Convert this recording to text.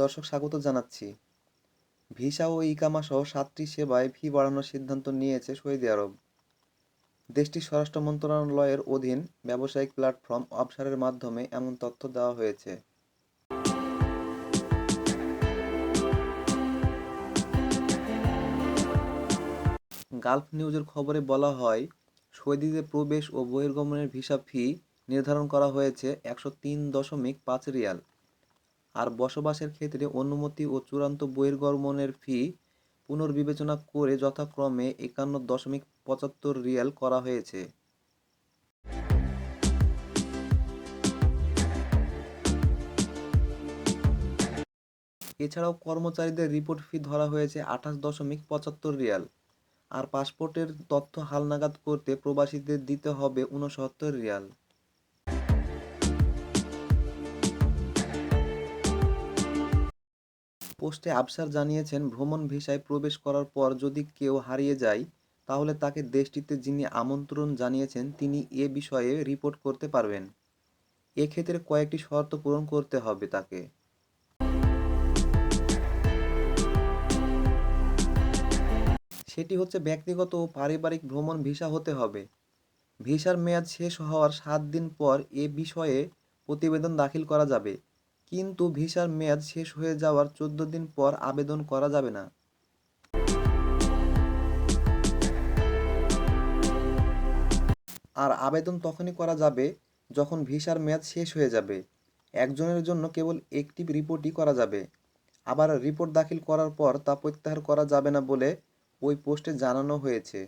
দর্শক স্বাগত জানাচ্ছি। ভিসা ও ইকামা সহ সাতটি সেবায় ফি বাড়ানোর সিদ্ধান্ত নিয়েছে সৌদি আরব। দেশটির স্বরাষ্ট্র মন্ত্রণালয়ের অধীন ব্যবসায়িক প্ল্যাটফর্ম অবসারের মাধ্যমে এমন তথ্য দেওয়া হয়েছে। গালফ নিউজের খবরে বলা হয়, সৌদিতে প্রবেশ ও বহির্গমনের ভিসা ফি নির্ধারণ করা হয়েছে একশো তিন দশমিক পাঁচ রিয়াল। আর বসবাসের ক্ষেত্রে অনুমতি ও চূড়ান্ত বহির্গমনের ফি পুনর্বিবেচনা করে যথাক্রমে একান্ন দশমিক পঁচাত্তর রিয়াল করা হয়েছে। এছাড়াও কর্মচারীদের রিপোর্ট ফি ধরা হয়েছে আঠাশ দশমিক পঁচাত্তর রিয়াল। আর পাসপোর্টের তথ্য হালনাগাদ করতে প্রবাসীদের দিতে হবে উনসত্তর রিয়াল। পোস্টে আফসার জানিয়েছেন, ভ্রমণ ভিসায় প্রবেশ করার পর যদি কেউ হারিয়ে যায়, তাহলে তাকে দেশটিতে যিনি আমন্ত্রণ জানিয়েছেন, তিনি এ বিষয়ে রিপোর্ট করতে পারবেন। এক্ষেত্রে কয়েকটি শর্ত পূরণ করতে হবে তাকে। সেটি হচ্ছে ব্যক্তিগত ও পারিবারিক ভ্রমণ ভিসা হতে হবে। ভিসার মেয়াদ শেষ হওয়ার সাত দিন পর এ বিষয়ে প্রতিবেদন দাখিল করা যাবে। কিন্তু ভিসার মেয়াদ শেষ হয়ে যাওয়ার চোদ্দ দিন পর আবেদন করা যাবে না। আর আবেদন তখনই করা যাবে যখন ভিসার মেয়াদ শেষ হয়ে যাবে। একজনের জন্য কেবল একটি রিপোর্টই করা যাবে। আবার রিপোর্ট দাখিল করার পর তা প্রত্যাহার করা যাবে না বলে ওই পোস্টে জানানো হয়েছে।